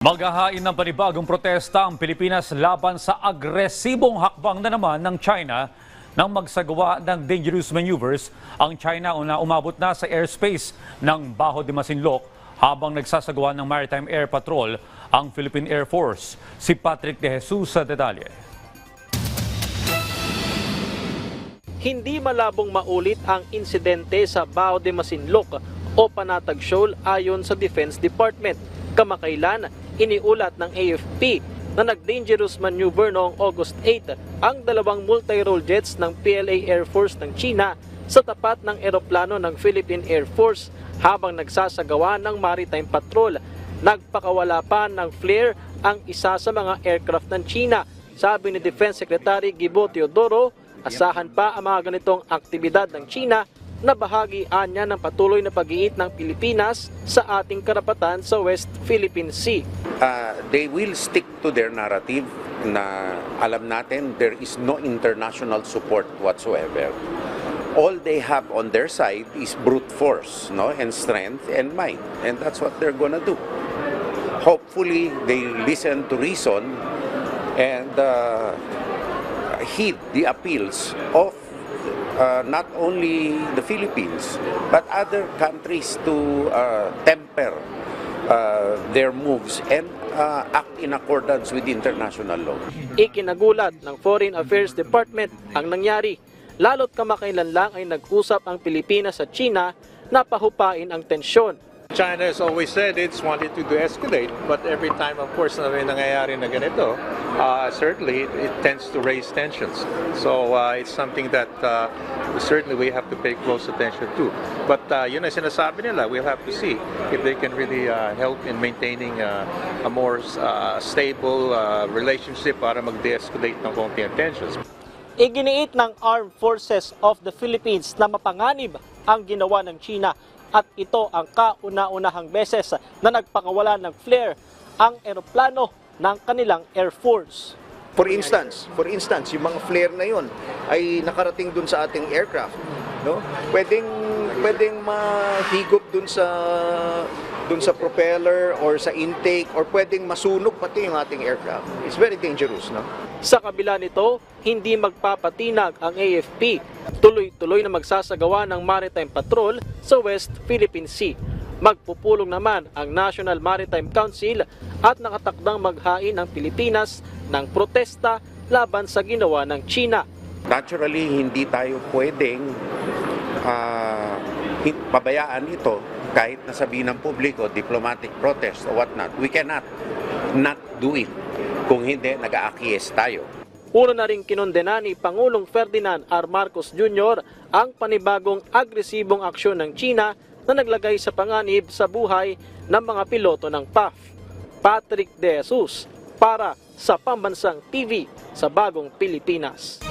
Maghahain ng panibagong protesta ang Pilipinas laban sa agresibong hakbang na naman ng China nang magsagawa ng dangerous maneuvers ang China na umabot na sa airspace ng Baho de Masinloc habang nagsasagawa ng Maritime Air Patrol ang Philippine Air Force. Si Patrick De Jesus sa detalye. Hindi malabong maulit ang insidente sa Bao de Masinloc o Panatag Shoal ayon sa Defense Department. Kamakailan, iniulat ng AFP na nag-dangerous maneuver noong August 8 ang dalawang multi-role jets ng PLA Air Force ng China sa tapat ng eroplano ng Philippine Air Force habang nagsasagawa ng maritime patrol. Nagpakawala pa ng flare ang isa sa mga aircraft ng China. Sabi ni Defense Secretary Gibo Teodoro, asahan pa ang mga ganitong aktibidad ng China na bahagi anya ng patuloy na pag-iit ng Pilipinas sa ating karapatan sa West Philippine Sea. uh, they will stick to their narrative na alam natin there is no international support whatsoever. All they have on their side is brute force, no, and strength and might, and that's what they're gonna do. Hopefully, they listen to reason and uh, heed the appeals of uh, not only the Philippines but other countries to uh, temper uh, their moves and uh, act in accordance with international law. Ikinagulat ng Foreign Affairs Department ang nangyari. Lalo't kamakailan lang ay nag-usap ang Pilipinas at China na pahupain ang tensyon. China has always said it's wanted to de-escalate, but every time, of course, na may nangyayari na ganito, uh, certainly it, it tends to raise tensions. So uh, it's something that uh, certainly we have to pay close attention to. But uh, yun ang sinasabi nila, we'll have to see if they can really uh, help in maintaining uh, a more uh, stable uh, relationship para mag-de-escalate ng konti ang tensions. Iginiit ng Armed Forces of the Philippines na mapanganib ang ginawa ng China at ito ang kauna-unahang beses na nagpakawala ng flare ang eroplano ng kanilang Air Force. For instance, for instance, yung mga flare na yon ay nakarating dun sa ating aircraft, no? Pwedeng pwedeng mahigop dun sa dun sa propeller or sa intake or pwedeng masunog pati yung ating aircraft. It's very dangerous, no? Sa kabila nito, hindi magpapatinag ang AFP. Tuloy-tuloy na magsasagawa ng maritime patrol sa West Philippine Sea. Magpupulong naman ang National Maritime Council at nakatakdang maghain ang Pilipinas ng protesta laban sa ginawa ng China. Naturally, hindi tayo pwedeng uh, pabayaan ito kahit nasabihin ng publiko, diplomatic protest or whatnot. We cannot not do it kung hindi nag-aakies tayo. Una na rin kinondena ni Pangulong Ferdinand R. Marcos Jr. ang panibagong agresibong aksyon ng China na naglagay sa panganib sa buhay ng mga piloto ng PAF. Patrick De Jesus para sa Pambansang TV sa Bagong Pilipinas.